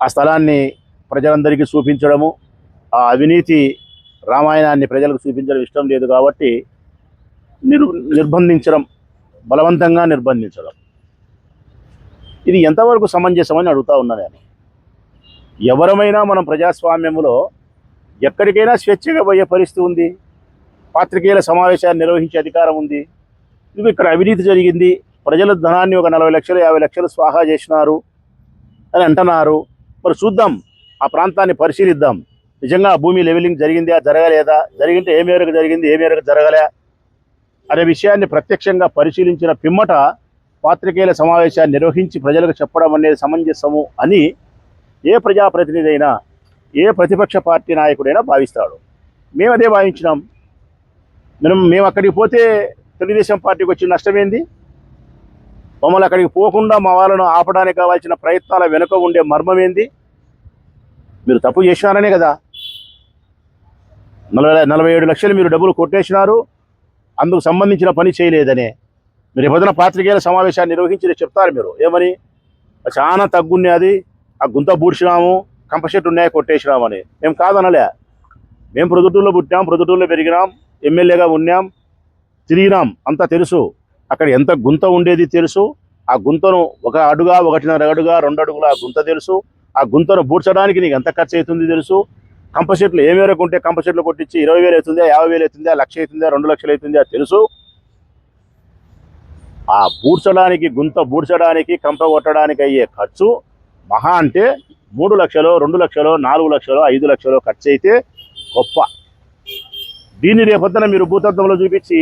ఆ స్థలాన్ని ప్రజలందరికీ చూపించడము ఆ అవినీతి రామాయణాన్ని ప్రజలకు చూపించడం ఇష్టం లేదు కాబట్టి నిర్ నిర్బంధించడం బలవంతంగా నిర్బంధించడం. ఇది ఎంతవరకు సమంజసమని అడుగుతా ఉన్నా నేను. ఎవరమైనా మనం ప్రజాస్వామ్యంలో ఎక్కడికైనా స్వేచ్ఛగా పోయే పరిస్థితి ఉంది పాత్రికేయుల సమావేశాన్ని నిర్వహించే అధికారం ఉంది ఇది ఇక్కడ అవినీతి జరిగింది ప్రజల ధనాన్ని ఒక నలభై లక్షలు యాభై లక్షలు స్వాహా చేసినారు అని అంటున్నారు మరి చూద్దాం. ఆ ప్రాంతాన్ని పరిశీలిద్దాం. నిజంగా ఆ భూమి లెవెలింగ్ జరిగిందా జరగలేదా? జరిగింటే ఏ మేరకు జరిగింది ఏ మేరకు జరగలే? అనే విషయాన్ని ప్రత్యక్షంగా పరిశీలించిన పిమ్మట పాత్రికేయుల సమావేశాన్ని నిర్వహించి ప్రజలకు చెప్పడం అనేది సమంజసము అని ఏ ప్రజాప్రతినిధి అయినా ఏ ప్రతిపక్ష పార్టీ నాయకుడైనా భావిస్తాడు. మేము అదే భావించినాం. మనం మేము అక్కడికి పోతే తెలుగుదేశం పార్టీకి వచ్చిన నష్టం ఏంది? మమ్మల్ని అక్కడికి పోకుండా మా వాళ్ళను ఆపడానికి కావాల్సిన ప్రయత్నాల వెనుక ఉండే మర్మం ఏంది? మీరు తప్పు చేసినారనే కదా. నలభై నలభై ఏడు లక్షలు మీరు డబ్బులు కొట్టేసినారు. అందుకు సంబంధించిన పని చేయలేదనే. మీరు పొద్దున పాత్రికేయుల సమావేశాన్ని నిర్వహించి చెప్తారు మీరు. ఏమని? చాలా తగ్గున్నది అది. ఆ గుంత బూడ్చినాము కంపషెట్ ఉన్నాయి కొట్టేసినామని మేము కాదనలే. మేము ప్రొద్దుటూరులో పుట్టినాం ప్రొద్దుటూరులో పెరిగినాం ఎమ్మెల్యేగా ఉన్నాం తిరిగినాం. అంతా తెలుసు. అక్కడ ఎంత గుంత ఉండేది తెలుసు? ఆ గుంతను ఒక అడుగా ఒకటిన్నర అడుగా రెండు అడుగుల ఆ గుంత తెలుసు. ఆ గుంతను బూడ్చడానికి నీకు ఎంత ఖర్చు అవుతుంది తెలుసు? కంపషెట్లు ఏ మేరకు ఉంటే కంపషెట్లు కొట్టించి ఇరవై వేలు అవుతుందా యాభై వేలు అవుతుందా లక్ష అవుతుందా రెండు లక్షలు అవుతుందా తెలుసు? ఆ బూడ్చడానికి గుంత బూడ్చడానికి కంప కొట్టడానికి అయ్యే ఖర్చు మహా అంటే మూడు లక్షలు రెండు లక్షలు నాలుగు లక్షలు ఐదు లక్షలు ఖర్చు అయితే గొప్ప. దీన్ని రేపొద్దున మీరు భూతత్వంలో చూపించి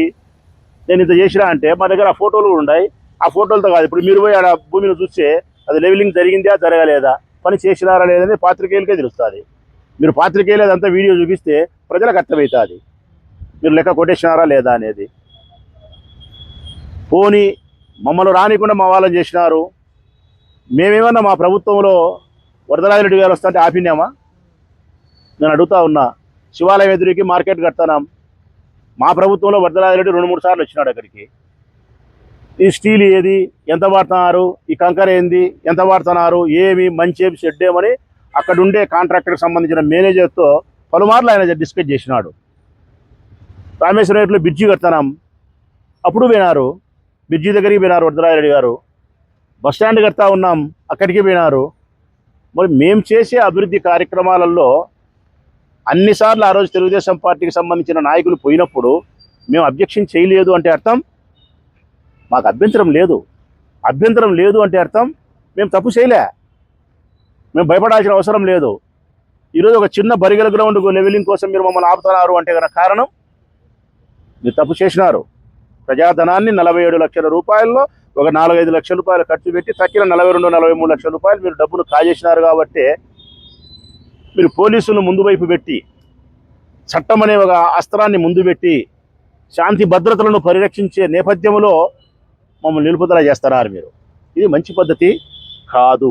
నేను ఇంత చేసినా అంటే మా దగ్గర ఆ ఫోటోలు కూడా ఉన్నాయి. ఆ ఫోటోలతో కాదు ఇప్పుడు మీరు పోయి ఆడ భూమిని చూస్తే అది లెవెలింగ్ జరిగిందా జరగలేదా పని చేసినారా లేదని పాత్రికేయులకే తెలుస్తుంది. మీరు పాత్రికేయులు అదంతా వీడియో చూపిస్తే ప్రజలకు అర్థమవుతుంది. మీరు లెక్క కొట్టేసినారా లేదా అనేది. పోని మమ్మల్ని రానికుండా మా వాళ్ళని చేసినారు. మేమేమన్నా మా ప్రభుత్వంలో వరదరాజరెడ్డి గారు వస్తుంటే ఆపినామా? నేను అడుగుతా ఉన్నా. శివాలయం ఎదురుకి మార్కెట్ కడతాం మా ప్రభుత్వంలో వరదరాజరెడ్డి రెండు మూడు సార్లు వచ్చినాడు అక్కడికి. ఈ స్టీల్ ఏది? ఎంత వాడుతున్నారు? ఈ కంకర ఏంది? ఎంత వాడుతున్నారు? ఏమి? మంచి ఏమి? షెడ్ ఏమని అక్కడ ఉండే కాంట్రాక్టర్కి సంబంధించిన మేనేజర్తో పలుమార్లు ఆయన డిస్కస్ చేసినాడు. రామేశ్వరం రేట్లో బ్రిడ్జి కడతాం. అప్పుడు పోయినారు. బ్రిడ్జి దగ్గరికి పోయినారు వరదరాజరెడ్డి గారు. బస్ స్టాండ్ కడతా ఉన్నాం. అక్కడికి పోయినారు. మరి మేము చేసే అభివృద్ధి కార్యక్రమాలలో అన్నిసార్లు ఆ రోజు తెలుగుదేశం పార్టీకి సంబంధించిన నాయకులు పోయినప్పుడు మేము అబ్జెక్షన్ చేయలేదు అంటే అర్థం? మాకు అభ్యంతరం లేదు. అభ్యంతరం లేదు అంటే అర్థం? మేము తప్పు చేయలే. మేము భయపడాల్సిన అవసరం లేదు. ఈరోజు ఒక చిన్న బరిగల గ్రౌండ్ లెవెలింగ్ కోసం మీరు మమ్మల్ని ఆపుతున్నారు అంటే గల కారణం? మీరు తప్పు చేసినారు. ప్రజాధనాన్ని నలభై ఏడు లక్షల రూపాయల్లో ఒక నాలుగైదు లక్షల రూపాయలు ఖర్చు పెట్టి తక్కిన నలభై రెండు నలభై మూడు లక్షల రూపాయలు మీరు డబ్బును కాజేసినారు కాబట్టి మీరు పోలీసులను ముందు వైపు పెట్టి చట్టం అనే ఒక అస్త్రాన్ని ముందు పెట్టి శాంతి భద్రతలను పరిరక్షించే నేపథ్యంలో మమ్మల్ని నిలుపుదల చేస్తున్నారు మీరు? ఇది మంచి పద్ధతి కాదు.